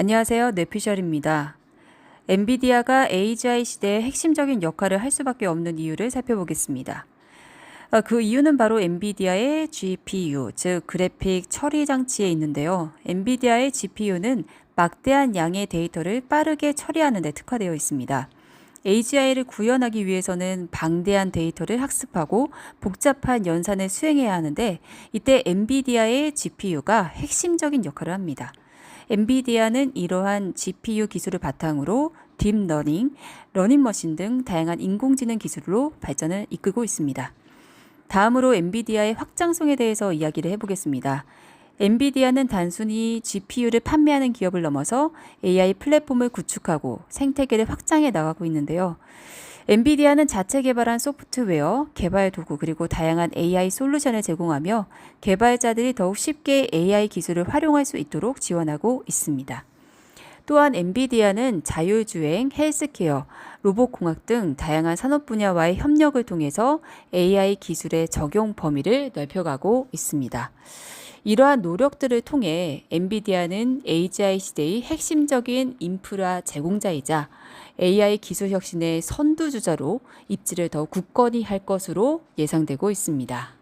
안녕하세요. 뇌피셜입니다. 엔비디아가 AGI 시대의 핵심적인 역할을 할 수밖에 없는 이유를 살펴보겠습니다. 어, 그 이유는 바로 엔비디아의 GPU, 즉 그래픽 처리 장치에 있는데요. 엔비디아의 GPU는 막대한 양의 데이터를 빠르게 처리하는 데 특화되어 있습니다. AGI를 구현하기 위해서는 방대한 데이터를 학습하고 복잡한 연산을 수행해야 하는데 이때 엔비디아의 GPU가 핵심적인 역할을 합니다. 엔비디아는 이러한 GPU 기술을 바탕으로 딥러닝, 러닝머신 등 다양한 인공지능 기술로 발전을 이끌고 있습니다. 다음으로 엔비디아의 확장성에 대해서 이야기를 해보겠습니다. 엔비디아는 단순히 GPU를 판매하는 기업을 넘어서 AI 플랫폼을 구축하고 생태계를 확장해 나가고 있는데요. 엔비디아는 자체 개발한 소프트웨어, 개발 도구, 그리고 다양한 AI 솔루션을 제공하며 개발자들이 더욱 쉽게 AI 기술을 활용할 수 있도록 지원하고 있습니다. 또한 엔비디아는 자율주행, 헬스케어, 로봇공학 등 다양한 산업 분야와의 협력을 통해서 AI 기술의 적용 범위를 넓혀가고 있습니다. 이러한 노력들을 통해 엔비디아는 AGI 시대의 핵심적인 인프라 제공자이자 AI 기술 혁신의 선두주자로 입지를 더 굳건히 할 것으로 예상되고 있습니다.